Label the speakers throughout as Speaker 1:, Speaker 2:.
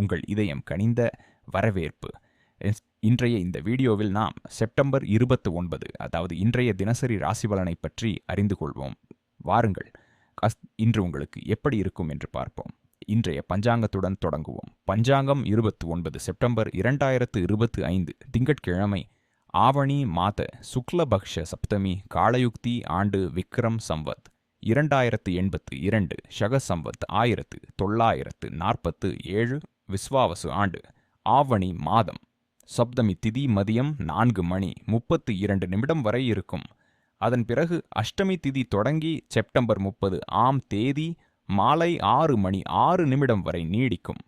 Speaker 1: உங்கள் இதயம் கனிந்த வரவேற்பு. இன்றைய இந்த வீடியோவில் நாம் செப்டம்பர் இருபத்து ஒன்பது அதாவது இன்றைய தினசரி ராசி பலனை பற்றி அறிந்து கொள்வோம். வாருங்கள். இன்று உங்களுக்கு எப்படி இருக்கும் என்று பார்ப்போம். இன்றைய பஞ்சாங்கத்துடன் தொடங்குவோம். பஞ்சாங்கம் இருபத்தி ஒன்பது செப்டம்பர் இரண்டாயிரத்து இருபத்து ஐந்து திங்கட்கிழமை ஆவணி மாத சுக்லபக்ஷ சப்தமி காலயுக்தி ஆண்டு விக்ரம் சம்பத் இரண்டாயிரத்து எண்பத்து இரண்டு ஷக சம்பத் ஆயிரத்து தொள்ளாயிரத்து நாற்பத்து ஏழு விஸ்வாவசு ஆண்டு. ஆவணி மாதம். சப்தமி திதி மதியம் நான்கு மணி முப்பத்து இரண்டு நிமிடம் வரை இருக்கும். அதன் பிறகு அஷ்டமி திதி தொடங்கி செப்டம்பர் முப்பது ஆம் தேதி மாலை ஆறு மணி ஆறு நிமிடம் வரை நீடிக்கும்.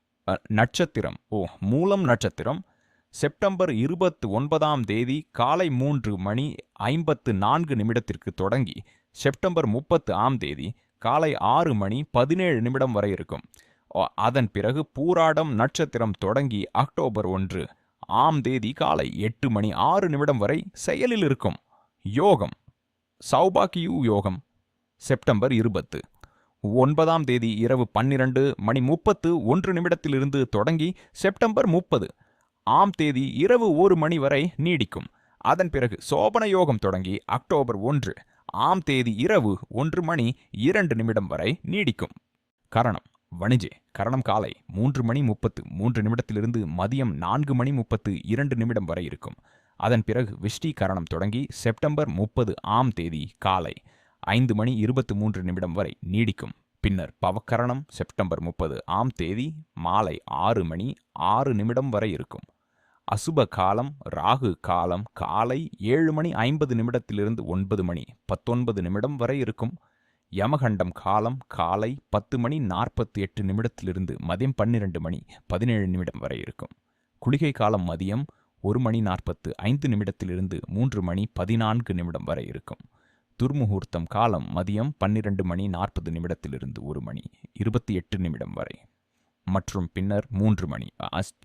Speaker 1: நட்சத்திரம். ஓ மூலம் நட்சத்திரம். செப்டம்பர் இருபத்து ஒன்பதாம் தேதி காலை மூன்று மணி ஐம்பத்து நான்கு நிமிடத்திற்கு தொடங்கி செப்டம்பர் முப்பத்து ஆம் தேதி காலை ஆறு மணி பதினேழு நிமிடம் வரை இருக்கும். அதன் பிறகு பூராடம் நட்சத்திரம் தொடங்கி அக்டோபர் ஒன்று. ஆம் தேதி காலை எட்டு மணி ஆறு நிமிடம் வரை செயலில் இருக்கும். யோகம். சௌபாக்கியு யோகம். செப்டம்பர் இருபத்து. ஒன்பதாம் தேதி இரவு பன்னிரண்டு மணி முப்பத்து ஒன்று நிமிடத்திலிருந்து தொடங்கி செப்டம்பர் முப்பது. ஆம் தேதி இரவு ஒரு மணி வரை நீடிக்கும். அதன் பிறகு சோபன யோகம் தொடங்கி அக்டோபர் ஒன்று. ஆம் தேதி இரவு ஒன்று மணி இரண்டு நிமிடம் வரை நீடிக்கும். கரணம். வணிஜே கரணம் காலை மூன்று மணி முப்பத்து மூன்று நிமிடத்திலிருந்து மதியம் நான்கு மணி முப்பத்து இரண்டு நிமிடம் வரை இருக்கும். அதன் பிறகு விஷ்டி கரணம் தொடங்கி செப்டம்பர் முப்பது ஆம் தேதி காலை ஐந்து மணி இருபத்து மூன்று நிமிடம் வரை நீடிக்கும். பின்னர் பவக்கரணம் செப்டம்பர் முப்பது ஆம் தேதி மாலை ஆறு மணி ஆறு நிமிடம் வரை இருக்கும். அசுப காலம் ராகு காலம் காலை ஏழு மணி ஐம்பது நிமிடத்திலிருந்து ஒன்பது மணி பத்தொன்பது நிமிடம் வரை இருக்கும். யமகண்டம் காலம் காலை பத்து மணி நாற்பத்தி எட்டு நிமிடத்திலிருந்து மதியம் பன்னிரண்டு மணி பதினேழு நிமிடம் வரை இருக்கும். குளிகை காலம் மதியம் ஒரு மணி நாற்பத்து ஐந்து நிமிடத்திலிருந்து மூன்று மணி பதினான்கு நிமிடம் வரை இருக்கும். துர்முகூர்த்தம் காலம் மதியம் பன்னிரண்டு மணி நாற்பது நிமிடத்திலிருந்து ஒரு மணி இருபத்தி எட்டு நிமிடம் வரை. மற்றும் பின்னர் மூன்று மணி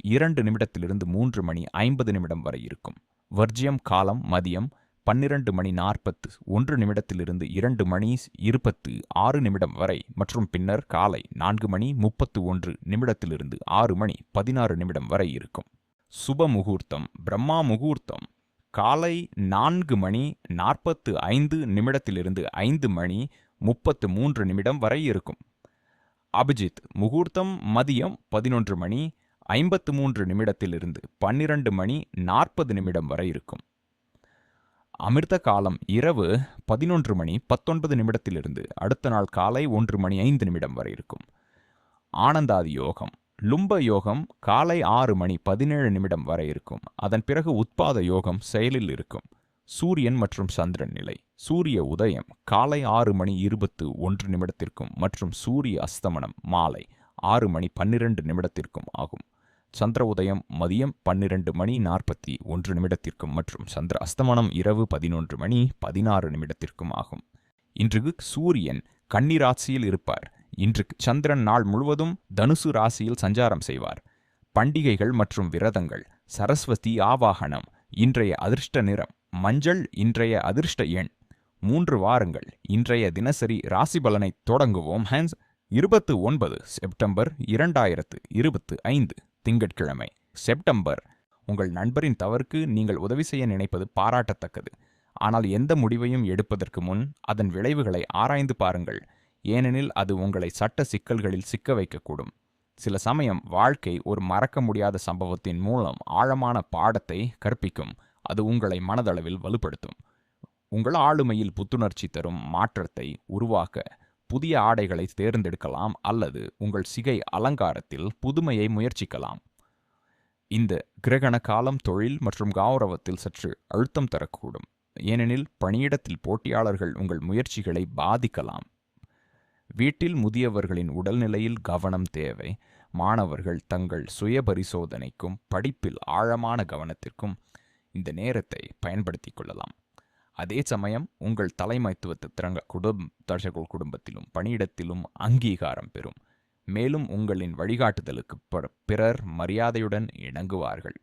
Speaker 1: இரண்டு நிமிடத்திலிருந்து மூன்று மணி ஐம்பது நிமிடம் வரை இருக்கும். வர்ஜியம் காலம் மதியம் பன்னிரண்டு மணி நாற்பத்து ஒன்று நிமிடத்திலிருந்து இரண்டு மணி இருபத்து ஆறு நிமிடம் வரை மற்றும் பின்னர் காலை நான்கு மணி முப்பத்து ஒன்று நிமிடத்திலிருந்து ஆறு மணி பதினாறு நிமிடம் வரை இருக்கும். சுப முகூர்த்தம் பிரம்மா முகூர்த்தம். காலை நான்கு மணி நாற்பத்து ஐந்து நிமிடத்திலிருந்து ஐந்து மணி முப்பத்து மூன்று நிமிடம் வரை இருக்கும். அபிஜித் முகூர்த்தம் மதியம் பதினொன்று மணி ஐம்பத்து மூன்று நிமிடத்திலிருந்து பன்னிரண்டு மணி நாற்பது நிமிடம் வரை இருக்கும். அமிர்த காலம் இரவு பதினொன்று மணி பத்தொன்பது நிமிடத்திலிருந்து அடுத்த நாள் காலை ஒன்று மணி ஐந்து நிமிடம் வரை இருக்கும். ஆனந்தாதி யோகம் லும்ப யோகம் காலை ஆறு மணி பதினேழு நிமிடம் வரை இருக்கும். அதன் பிறகு உத்பாத யோகம் செயலில் இருக்கும். சூரியன் மற்றும் சந்திரன் நிலை சூரிய உதயம் காலை ஆறு மணி இருபத்து ஒன்று நிமிடத்திற்கும் மற்றும் சூரிய அஸ்தமனம் மாலை ஆறு மணி பன்னிரண்டு நிமிடத்திற்கும் ஆகும். சந்திர உதயம் மதியம் பன்னிரண்டு மணி நாற்பத்தி ஒன்று நிமிடத்திற்கும் மற்றும் சந்திர அஸ்தமனம் இரவு பதினொன்று மணி பதினாறு நிமிடத்திற்கும் ஆகும். இன்று சூரியன் கன்னி ராசியில் இருப்பார். இன்று சந்திரன் நாள் முழுவதும் தனுசு ராசியில் சஞ்சாரம் செய்வார். பண்டிகைகள் மற்றும் விரதங்கள் சரஸ்வதி ஆவாகனம் இன்றைய அதிர்ஷ்ட நிறம் மஞ்சள் இன்றைய அதிர்ஷ்ட எண் மூன்று வாரங்கள் இன்றைய தினசரி ராசி பலனை தொடங்குவோம். ஹேன்ஸ் இருபத்து ஒன்பது செப்டம்பர் இரண்டாயிரத்து இருபத்து ஐந்து. திங்கட்கிழமை செப்டம்பர். உங்கள் நண்பரின் தவறுக்கு நீங்கள் உதவி செய்ய நினைப்பது பாராட்டத்தக்கது. ஆனால் எந்த முடிவையும் எடுப்பதற்கு முன் அதன் விளைவுகளை ஆராய்ந்து பாருங்கள். ஏனெனில் அது உங்களை சட்ட சிக்கல்களில் சிக்க வைக்கக்கூடும். சில சமயம் வாழ்க்கை ஒரு மறக்க முடியாத சம்பவத்தின் மூலம் ஆழமான பாடத்தை கற்பிக்கும். அது உங்களை மனதளவில் வலுப்படுத்தும். உங்கள் ஆளுமையில் புத்துணர்ச்சி தரும் மாற்றத்தை உருவாக்க புதிய ஆடைகளை தேர்ந்தெடுக்கலாம் அல்லது உங்கள் சிகை அலங்காரத்தில் புதுமையை முயற்சிக்கலாம். இந்த கிரகண காலம் தொழில் மற்றும் கௌரவத்தில் சற்று அழுத்தம் தரக்கூடும். ஏனெனில் பணியிடத்தில் போட்டியாளர்கள் உங்கள் முயற்சிகளை பாதிக்கலாம். வீட்டில் முதியவர்களின் உடல்நிலையில் கவனம் தேவை. மாணவர்கள் தங்கள் சுய பரிசோதனைக்கும் படிப்பில் ஆழமான கவனத்திற்கும் இந்த நேரத்தை பயன்படுத்திக் கொள்ளலாம். அதே சமயம் உங்கள் தலைமைத்துவத்தை திறங்க குடும்ப தர்ஷகுல் குடும்பத்திலும் பணியிடத்திலும் அங்கீகாரம் பெறும். மேலும் உங்களின் வழிகாட்டுதலுக்கு பிற- பிறர் மரியாதையுடன் இணங்குவார்கள்.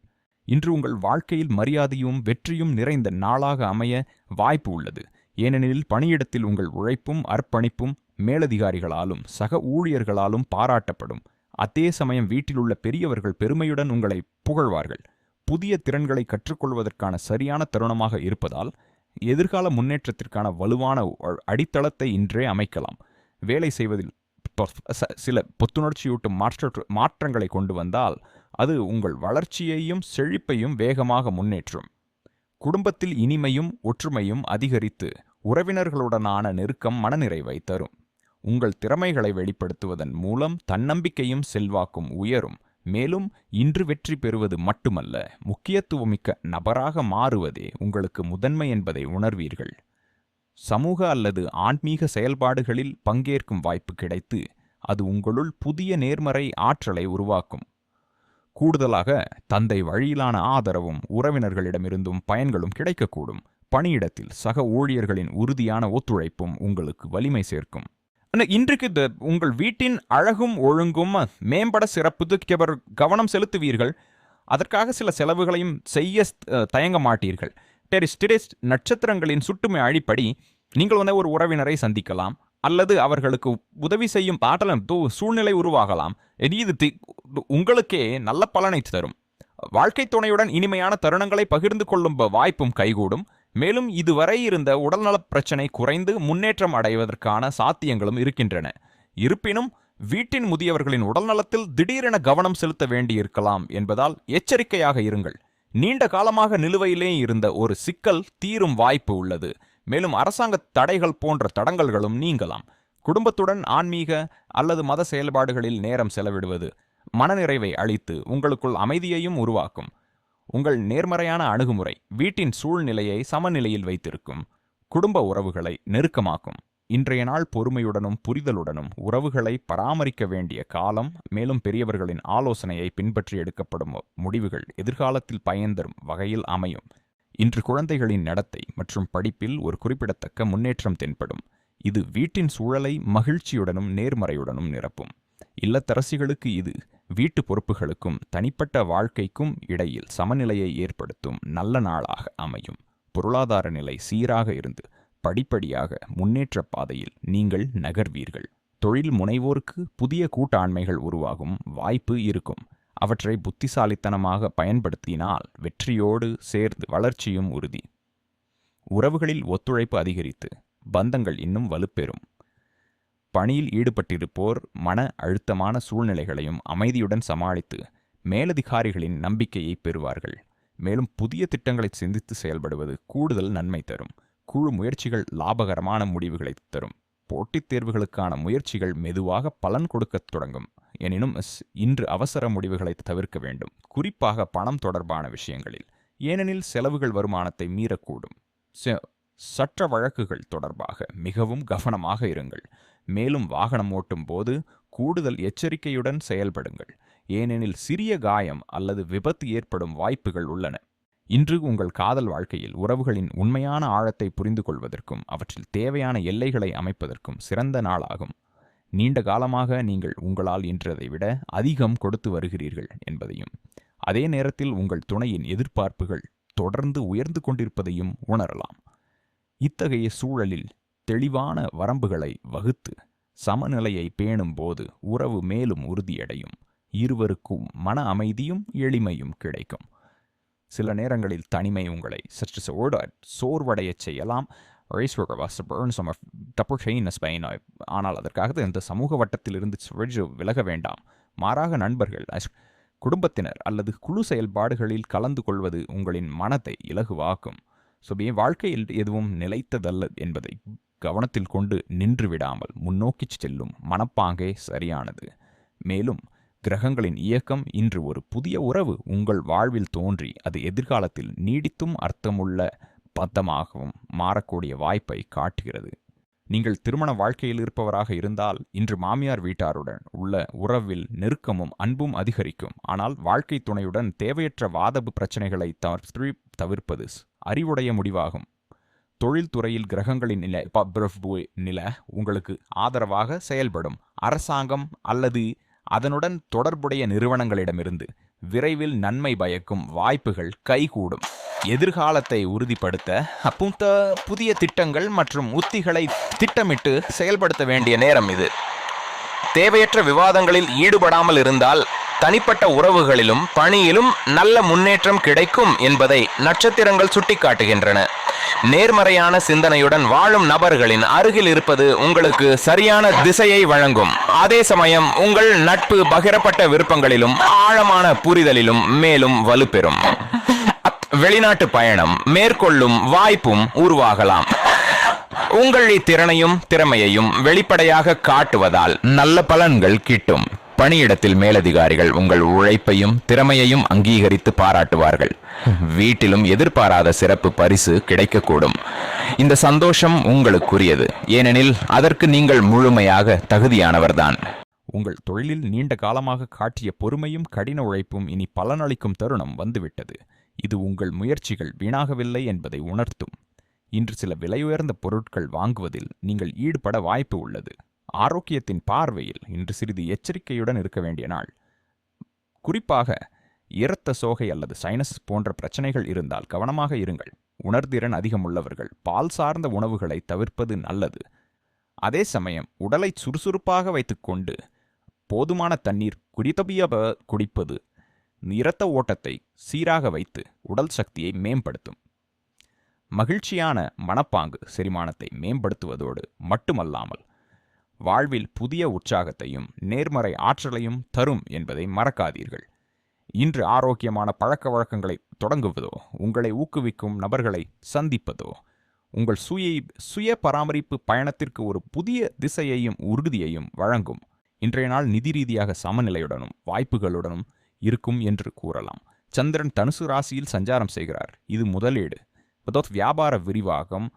Speaker 1: இன்று உங்கள் வாழ்க்கையில் மரியாதையும் வெற்றியும் நிறைந்த நாளாக அமைய வாய்ப்பு உள்ளது. ஏனெனில் பணியிடத்தில் உங்கள் உழைப்பும் அர்ப்பணிப்பும் மேலதிகாரிகளாலும் சக ஊழியர்களாலும் பாராட்டப்படும். அதே சமயம் வீட்டில் உள்ள பெரியவர்கள் பெருமையுடன் உங்களை புகழ்வார்கள். புதிய திறன்களை கற்றுக்கொள்வதற்கான சரியான தருணமாக இருப்பதால் எதிர்கால முன்னேற்றத்திற்கான வலுவான அடித்தளத்தை இன்றே அமைக்கலாம். வேலை செய்வதில் சில புத்துணர்ச்சியூட்டும் மாற்ற மாற்றங்களை கொண்டு வந்தால் அது உங்கள் வளர்ச்சியையும் செழிப்பையும் வேகமாக முன்னேற்றும். குடும்பத்தில் இனிமையும் ஒற்றுமையும் அதிகரித்து உறவினர்களுடனான நெருக்கம் மனநிறைவை தரும். உங்கள் திறமைகளை வெளிப்படுத்துவதன் மூலம் தன்னம்பிக்கையும் செல்வாக்கும் உயரும். மேலும் இன்று வெற்றி பெறுவது மட்டுமல்ல முக்கியத்துவமிக்க நபராக மாறுவதே உங்களுக்கு முதன்மை என்பதை உணர்வீர்கள். சமூக அல்லது ஆன்மீக செயல்பாடுகளில் பங்கேற்கும் வாய்ப்பு கிடைத்து அது உங்களுள் புதிய நேர்மறை ஆற்றலை உருவாக்கும். கூடுதலாக தந்தை வழியிலான ஆதரவும் உறவினர்களிடமிருந்தும் பயன்களும் கிடைக்கக்கூடும். பணியிடத்தில் சக ஊழியர்களின் உறுதியான ஒத்துழைப்பும் உங்களுக்கு வலிமை சேர்க்கும். இன்றைக்கு இந்த உங்கள் வீட்டின் அழகும் ஒழுங்கும் மேம்பட சிறப்புக்கு கவனம் செலுத்துவீர்கள். அதற்காக சில செலவுகளையும் செய்ய தயங்க மாட்டீர்கள். டெரிஸ் நட்சத்திரங்களின் சுட்டுமை அழிப்படி நீங்கள் வந்து ஒரு உறவினரை சந்திக்கலாம். அல்லது அவர்களுக்கு உதவி செய்யும் பாட்டலம் சூழ்நிலை உருவாகலாம். இது தி- உங்களுக்கே நல்ல பலனை தரும். வாழ்க்கை துணையுடன் இனிமையான தருணங்களை பகிர்ந்து கொள்ளும் வாய்ப்பும் கைகூடும். மேலும் இதுவரை இருந்த உடல்நலப் பிரச்சனை குறைந்து முன்னேற்றம் அடைவதற்கான சாத்தியங்களும் இருக்கின்றன. இருப்பினும் வீட்டின் முதியவர்களின் உடல்நலத்தில் திடீரென கவனம் செலுத்த வேண்டியிருக்கலாம் என்பதால் எச்சரிக்கையாக இருங்கள். நீண்ட காலமாக நிலுவையிலே இருந்த ஒரு சிக்கல் தீரும் வாய்ப்பு உள்ளது. மேலும் அரசாங்க தடைகள் போன்ற தடங்கல்களும் நீங்கலாம். குடும்பத்துடன் ஆன்மீக அல்லது மத செயல்பாடுகளில் நேரம் செலவிடுவது மனநிறைவை அளித்து உங்களுக்குள் அமைதியையும் உருவாக்கும். உங்கள் நேர்மறையான அணுகுமுறை வீட்டின் சூழ்நிலையை சமநிலையில் வைத்திருக்கும் குடும்ப உறவுகளை நெருக்கமாக்கும். இன்றைய நாள் பொறுமையுடனும் புரிதலுடனும் உறவுகளை பராமரிக்க வேண்டிய காலம் மேலும் பெரியவர்களின் ஆலோசனையை பின்பற்றி எடுக்கப்படும் முடிவுகள் எதிர்காலத்தில் பயன்தரும் வகையில் அமையும். இன்று குழந்தைகளின் நடத்தை மற்றும் படிப்பில் ஒரு குறிப்பிடத்தக்க முன்னேற்றம் தென்படும். இது வீட்டின் சூழலை மகிழ்ச்சியுடனும் நேர்மறையுடனும் நிரப்பும். இல்லத்தரசிகளுக்கு இது வீட்டு பொறுப்புகளுக்கும் தனிப்பட்ட வாழ்க்கைக்கும் இடையில் சமநிலையை ஏற்படுத்தும் நல்ல நாளாக அமையும். பொருளாதார நிலை சீராக இருந்து படிப்படியாக முன்னேற்ற பாதையில் நீங்கள் நகர்வீர்கள். தொழில் முனைவோருக்கு புதிய கூட்டாண்மைகள் உருவாகும் வாய்ப்பு இருக்கும். அவற்றை புத்திசாலித்தனமாக பயன்படுத்தினால் வெற்றியோடு சேர்ந்து வளர்ச்சியும் உறுதி. உறவுகளில் ஒத்துழைப்பு அதிகரித்து பந்தங்கள் இன்னும் வலுப்பெறும். பணியில் ஈடுபட்டிருப்போர் மன அழுத்தமான சூழ்நிலைகளையும் அமைதியுடன் சமாளித்து மேலதிகாரிகளின் நம்பிக்கையை பெறுவார்கள். மேலும் புதிய திட்டங்களை சிந்தித்து செயல்படுவது கூடுதல் நன்மை தரும். குழு முயற்சிகள் லாபகரமான முடிவுகளை தரும். போட்டித் தேர்வுகளுக்கான முயற்சிகள் மெதுவாக பலன் கொடுக்கத் தொடங்கும். எனினும் இன்று அவசர முடிவுகளை தவிர்க்க வேண்டும். குறிப்பாக பணம் தொடர்பான விஷயங்களில். ஏனெனில் செலவுகள் வருமானத்தை மீறக்கூடும். சட்ட வழக்குகள் தொடர்பாக மிகவும் கவனமாக இருங்கள். மேலும் வாகனம் ஓட்டும் போது கூடுதல் எச்சரிக்கையுடன் செயல்படுங்கள். ஏனெனில் சிறிய காயம் அல்லது விபத்து ஏற்படும் வாய்ப்புகள் உள்ளன. இன்று உங்கள் காதல் வாழ்க்கையில் உறவுகளின் உண்மையான ஆழத்தை புரிந்து கொள்வதற்கும் அவற்றில் தேவையான எல்லைகளை அமைப்பதற்கும் சிறந்த நாளாகும். நீண்ட காலமாக நீங்கள் உங்களால் இன்றதை விட அதிகம் கொடுத்து வருகிறீர்கள் என்பதையும் அதே நேரத்தில் உங்கள் துணையின் எதிர்பார்ப்புகள் தொடர்ந்து உயர்ந்து கொண்டிருப்பதையும் உணரலாம். இத்தகைய சூழலில் தெளிவான வரம்புகளை வகுத்து சமநிலையை பேணும் போது உறவு மேலும் உறுதியடையும். இருவருக்கும் மன அமைதியும் எளிமையும் கிடைக்கும். சில நேரங்களில் தனிமை உங்களை சற்று சோட சோர்வடையச் செய்யலாம். ஆனால் அதற்காக இந்த சமூக வட்டத்திலிருந்து சுழற்சி விலக வேண்டாம். மாறாக நண்பர்கள் குடும்பத்தினர் அல்லது குழு செயல்பாடுகளில் கலந்து கொள்வது உங்களின் மனத்தை இலகுவாக்கும். ஸோ வாழ்க்கையில் எதுவும் நிலைத்ததல்ல என்பதை கவனத்தில் கொண்டு நின்று விடாமல் முன்னோக்கிச் செல்லும் மனப்பாங்கே சரியானது. மேலும் கிரகங்களின் இயக்கம் இன்று ஒரு புதிய உறவு உங்கள் வாழ்வில் தோன்றி அது எதிர்காலத்தில் நீடித்தும் அர்த்தமுள்ள பத்தமாகவும் மாறக்கூடிய வாய்ப்பை காட்டுகிறது. நீங்கள் திருமண வாழ்க்கையில் இருப்பவராக இருந்தால் இன்று மாமியார் வீட்டாருடன் உள்ள உறவில் நெருக்கமும் அன்பும் அதிகரிக்கும். ஆனால் வாழ்க்கை துணையுடன் தேவையற்ற வாதபு பிரச்சனைகளை தவிர்த்து- தவிர்ப்பது அறிவுடைய முடிவாகும். தொழில்துறையில் கிரகங்களின் நிலை ப- நில உங்களுக்கு ஆதரவாக செயல்படும். அரசாங்கம் அல்லது அதனுடன் தொடர்புடைய நிறுவனங்களிடமிருந்து விரைவில் நன்மை பயக்கும் வாய்ப்புகள் கைகூடும். எதிர்காலத்தை உறுதிப்படுத்த அப்புத்த புதிய திட்டங்கள் மற்றும் உத்திகளை திட்டமிட்டு செயல்படுத்த வேண்டிய நேரம் இது.
Speaker 2: தேவையற்ற விவாதங்களில் ஈடுபடாமல் இருந்தால் தனிப்பட்ட உறவுகளிலும் பணியிலும் நல்ல முன்னேற்றம் கிடைக்கும் என்பதை நட்சத்திரங்கள் சுட்டிக்காட்டுகின்றன. நேர்மறையான சிந்தனையுடன் வாழும் நபர்களின் அருகில் இருப்பது உங்களுக்கு சரியான திசையை வழங்கும். அதே சமயம் உங்கள் நட்பு பகிரப்பட்ட விருப்பங்களிலும் ஆழமான புரிதலிலும் மேலும் வலுப்பெறும். வெளிநாட்டு பயணம் மேற்கொள்ளும் வாய்ப்பும் உருவாகலாம். உங்கள் திறனையும் திறமையையும் வெளிப்படையாக காட்டுவதால் நல்ல பலன்கள் கிட்டும். பணியிடத்தில் மேலதிகாரிகள் உங்கள் உழைப்பையும் திறமையையும் அங்கீகரித்து பாராட்டுவார்கள். வீட்டிலும் எதிர்பாராத சிறப்பு பரிசு கிடைக்கக்கூடும். இந்த சந்தோஷம் உங்களுக்குரியது. ஏனெனில் அதற்கு நீங்கள் முழுமையாக தகுதியானவர்தான்.
Speaker 1: உங்கள் தொழிலில் நீண்ட காலமாக காட்டிய பொறுமையும் கடின உழைப்பும் இனி பலனளிக்கும் தருணம் வந்துவிட்டது. இது உங்கள் முயற்சிகள் வீணாகவில்லை என்பதை உணர்த்தும். இன்று சில விலையுயர்ந்த பொருட்கள் வாங்குவதில் நீங்கள் ஈடுபட வாய்ப்பு உள்ளது. ஆரோக்கியத்தின் பார்வையில் இன்று சிறிது எச்சரிக்கையுடன் இருக்க வேண்டிய நாள். குறிப்பாக இரத்த சோகை அல்லது சைனஸ் போன்ற பிரச்சனைகள் இருந்தால் கவனமாக இருங்கள். உணர்திறன் அதிகமுள்ளவர்கள் பால் சார்ந்த உணவுகளை தவிர்ப்பது நல்லது. அதே சமயம் உடலை சுறுசுறுப்பாக வைத்துக்கொண்டு போதுமான தண்ணீர் குடித்தபிய குடிப்பது இரத்த ஓட்டத்தை சீராக வைத்து உடல் சக்தியை மேம்படுத்தும். மகிழ்ச்சியான மனப்பாங்கு செரிமானத்தை மேம்படுத்துவதோடு மட்டுமல்லாமல் வாழ்வில் புதிய உற்சாகத்தையும் நேர்மறை ஆற்றலையும் தரும் என்பதை மறக்காதீர்கள். இன்று ஆரோக்கியமான பழக்க வழக்கங்களை தொடங்குவதோ உங்களை ஊக்குவிக்கும் நபர்களை சந்திப்பதோ உங்கள் சுய சுய பராமரிப்பு பயணத்திற்கு ஒரு புதிய திசையையும் உறுதியையும் வழங்கும் இன்றைய நாள் நிதி ரீதியாக சமநிலையுடனும் வாய்ப்புகளுடனும் இருக்கும் என்று கூறலாம். சந்திரன் தனுசு ராசியில் சஞ்சாரம் செய்கிறார். இது முதலீடு. வியாபார விரிவாகம்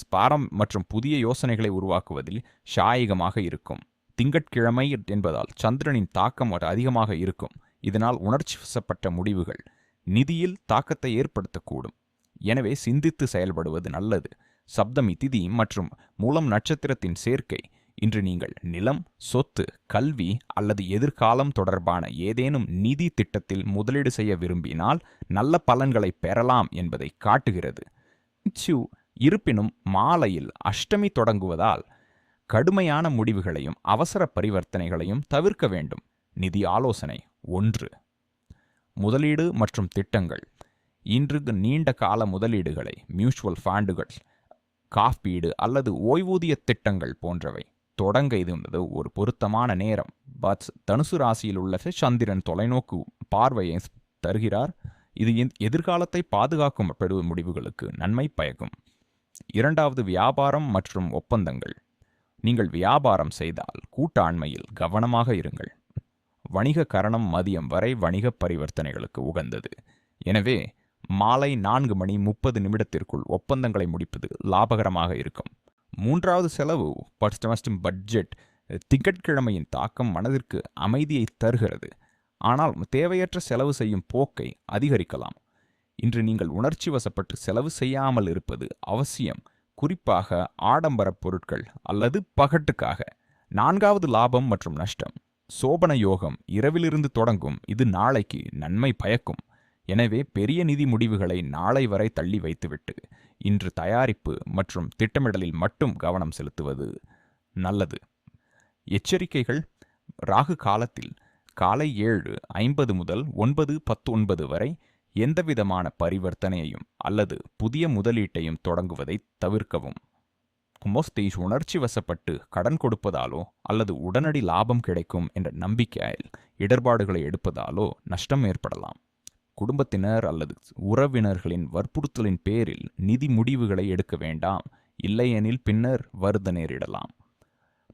Speaker 1: ஸ்பாரம் மற்றும் புதிய யோசனைகளை உருவாக்குவதில் ஷாயகமாக இருக்கும். திங்கட்கிழமை என்பதால் சந்திரனின் தாக்கம் ஒரு அதிகமாக இருக்கும். இதனால் உணர்ச்சி வசப்பட்ட முடிவுகள் நிதியில் தாக்கத்தை ஏற்படுத்தக்கூடும். எனவே சிந்தித்து செயல்படுவது நல்லது. சப்தமி திதி மற்றும் மூலம் நட்சத்திரத்தின் சேர்க்கை. இன்று நீங்கள் நிலம் சொத்து கல்வி அல்லது எதிர்காலம் தொடர்பான ஏதேனும் நிதி திட்டத்தில் முதலீடு செய்ய விரும்பினால் நல்ல பலன்களை பெறலாம் என்பதை காட்டுகிறது. இருப்பினும் மாலையில் அஷ்டமி தொடங்குவதால் கடுமையான முடிவுகளையும் அவசர பரிவர்த்தனைகளையும் தவிர்க்க வேண்டும். நிதி ஆலோசனை ஒன்று. முதலீடு மற்றும் திட்டங்கள். இன்று நீண்ட கால முதலீடுகளை மியூச்சுவல் ஃபண்டுகள் காப்பீடு அல்லது ஓய்வூதிய திட்டங்கள் போன்றவை. தொடங்க இருந்தது ஒரு பொருத்தமான நேரம். பட் தனுசு ராசியில் உள்ள சந்திரன் தொலைநோக்கு பார்வையை தருகிறார். இது என்- எதிர்காலத்தை பாதுகாக்கும் பெரு முடிவுகளுக்கு நன்மை பயக்கும். இரண்டாவது வியாபாரம் மற்றும் ஒப்பந்தங்கள். நீங்கள் வியாபாரம் செய்தால் கூட்டாண்மையில் கவனமாக இருங்கள். வணிக கரணம் மதியம் வரை வணிக பரிவர்த்தனைகளுக்கு உகந்தது. எனவே மாலை நான்கு மணி முப்பது நிமிடத்திற்குள் ஒப்பந்தங்களை முடிப்பது லாபகரமாக இருக்கும். மூன்றாவது செலவு ஃபர்ஸ்ட் பட்ஜெட் திங்கட்கிழமையின் தாக்கம் மனதிற்கு அமைதியை தருகிறது. ஆனால் தேவையற்ற செலவு செய்யும் போக்கை அதிகரிக்கலாம். இன்று நீங்கள் உணர்ச்சி வசப்பட்டு செலவு செய்யாமல் இருப்பது அவசியம். குறிப்பாக ஆடம்பர பொருட்கள் அல்லது பகட்டுக்காக. நான்காவது லாபம் மற்றும் நஷ்டம். சோபன யோகம் இரவிலிருந்து தொடங்கும். இது நாளைக்கு நன்மை பயக்கும். எனவே பெரிய நிதி முடிவுகளை நாளை வரை தள்ளி வைத்துவிட்டு இன்று தயாரிப்பு மற்றும் திட்டமிடலில் மட்டும் கவனம் செலுத்துவது நல்லது. எச்சரிக்கைகள். ராகு காலத்தில் காலை ஏழு ஐம்பது முதல் ஒன்பது பத்தொன்பது வரை எந்தவிதமான பரிவர்த்தனையையும் அல்லது புதிய முதலீட்டையும் தொடங்குவதை தவிர்க்கவும். குமோஸ்தீஷ் உணர்ச்சி வசப்பட்டு கடன் கொடுப்பதாலோ அல்லது உடனடி லாபம் கிடைக்கும் என்ற நம்பிக்கையில் இடர்பாடுகளை எடுப்பதாலோ நஷ்டம் ஏற்படலாம். குடும்பத்தினர் அல்லது உறவினர்களின் வற்புறுத்தலின் பேரில் நிதி முடிவுகளை எடுக்க வேண்டாம் இல்லையெனில் பின்னர் வருத நேரிடலாம்.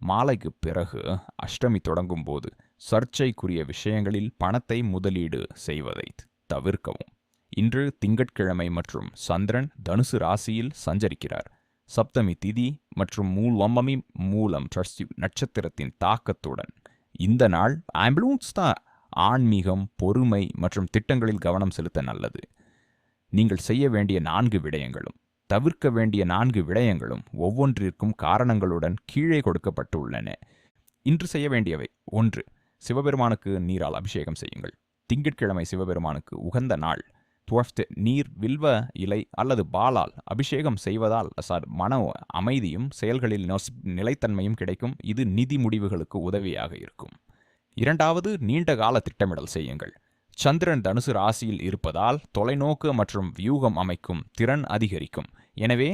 Speaker 1: மாலைக்கு பிறகு அஷ்டமி தொடங்கும் போது சர்ச்சைக்குரிய விஷயங்களில் பணத்தை முதலீடு செய்வதை தவிர்க்கவும். இன்று திங்கட்கிழமை மற்றும் சந்திரன் தனுசு ராசியில் சஞ்சரிக்கிறார். சப்தமி திதி மற்றும் மூலமமி மூலம் ட்ரஸ்டி நட்சத்திரத்தின் தாக்கத்துடன். இந்த நாள் ஆம்புலன்ஸ் தான். ஆன்மீகம் பொறுமை மற்றும் திட்டங்களில் கவனம் செலுத்த நல்லது. நீங்கள் செய்ய வேண்டிய நான்கு விடயங்களும் தவிர்க்க வேண்டிய நான்கு விடயங்களும் ஒவ்வொன்றிற்கும் காரணங்களுடன் கீழே கொடுக்கப்பட்டுள்ளன. இன்று செய்ய வேண்டியவை ஒன்று சிவபெருமானுக்கு நீரால் அபிஷேகம் செய்யுங்கள். திங்கட்கிழமை சிவபெருமானுக்கு உகந்த நாள். துவஃப்ட் நீர் வில்வ இலை அல்லது பாலால் அபிஷேகம் செய்வதால் சார் மன அமைதியும் செயல்களில் நிலைத்தன்மையும் கிடைக்கும். இது நிதி முடிவுகளுக்கு உதவியாக இருக்கும். இரண்டாவது நீண்ட கால திட்டமிடல் செய்யுங்கள். சந்திரன் தனுசு ராசியில் இருப்பதால் தொலைநோக்கு மற்றும் வியூகம் அமைக்கும் திறன் அதிகரிக்கும். எனவே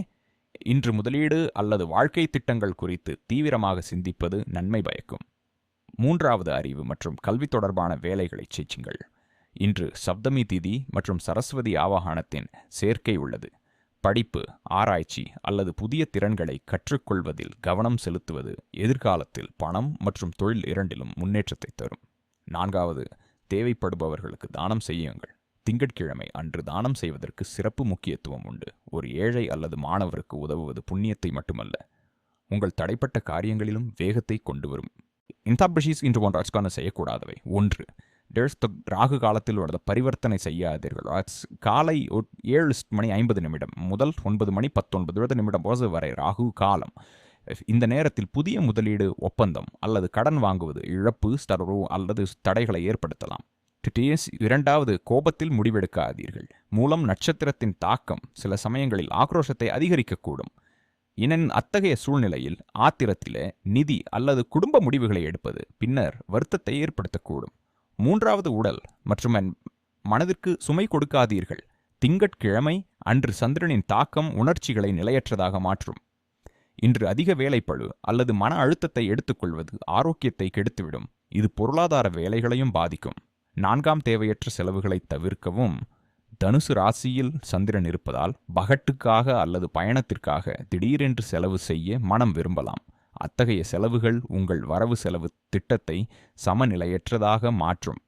Speaker 1: இன்று முதலீடு அல்லது வாழ்க்கை திட்டங்கள் குறித்து தீவிரமாக சிந்திப்பது நன்மை பயக்கும். மூன்றாவது அறிவு மற்றும் கல்வி தொடர்பான வேலைகளை செய்யுங்கள் இன்று சப்தமி திதி மற்றும் சரஸ்வதி ஆவாகனத்தின் சேர்க்கை உள்ளது. படிப்பு ஆராய்ச்சி அல்லது புதிய திறன்களை கற்றுக்கொள்வதில் கவனம் செலுத்துவது எதிர்காலத்தில் பணம் மற்றும் தொழில் இரண்டிலும் முன்னேற்றத்தை தரும். நான்காவது தேவைப்படுபவர்களுக்கு தானம் செய்யுங்கள். திங்கட்கிழமை அன்று தானம் செய்வதற்கு சிறப்பு முக்கியத்துவம் உண்டு. ஒரு ஏழை அல்லது மாணவருக்கு உதவுவது புண்ணியத்தை மட்டுமல்ல. உங்கள் தடைப்பட்ட காரியங்களிலும் வேகத்தை கொண்டு வரும். இன்தாபிஷிஸ் இன்று போன்ற செய்யக்கூடாதவை ஒன்று டேர்ஸ் த ராகு காலத்தில் வருத பரிவர்த்தனை செய்யாதீர்கள் காலை ஏழு மணி ஐம்பது நிமிடம் முதல் ஒன்பது மணி பத்தொன்பது இருபது நிமிடம் போது வரை ராகு காலம் இந்த நேரத்தில் புதிய முதலீடு ஒப்பந்தம் அல்லது கடன் வாங்குவது இழப்பு ஸ்டரோ அல்லது தடைகளை ஏற்படுத்தலாம் டிடிஎஸ் இரண்டாவது கோபத்தில் முடிவெடுக்காதீர்கள் மூலம் நட்சத்திரத்தின் தாக்கம் சில சமயங்களில் ஆக்ரோஷத்தை அதிகரிக்கக்கூடும் இனன் அத்தகைய சூழ்நிலையில் ஆத்திரத்திலே நிதி அல்லது குடும்ப முடிவுகளை எடுப்பது பின்னர் வருத்தத்தை ஏற்படுத்தக்கூடும். மூன்றாவது உடல் மற்றும் என் மனதிற்கு சுமை கொடுக்காதீர்கள். திங்கட்கிழமை அன்று சந்திரனின் தாக்கம் உணர்ச்சிகளை நிலையற்றதாக மாற்றும். இன்று அதிக வேலைப்பழு அல்லது மன அழுத்தத்தை எடுத்துக்கொள்வது ஆரோக்கியத்தை கெடுத்துவிடும். இது பொருளாதார வேலைகளையும் பாதிக்கும். நான்காம் தேவையற்ற செலவுகளை தவிர்க்கவும் தனுசு ராசியில் சந்திரன் இருப்பதால் பகட்டுக்காக அல்லது பயணத்திற்காக திடீரென்று செலவு செய்ய மனம் விரும்பலாம். அத்தகைய செலவுகள் உங்கள் வரவு செலவு திட்டத்தை சமநிலையற்றதாக மாற்றும்.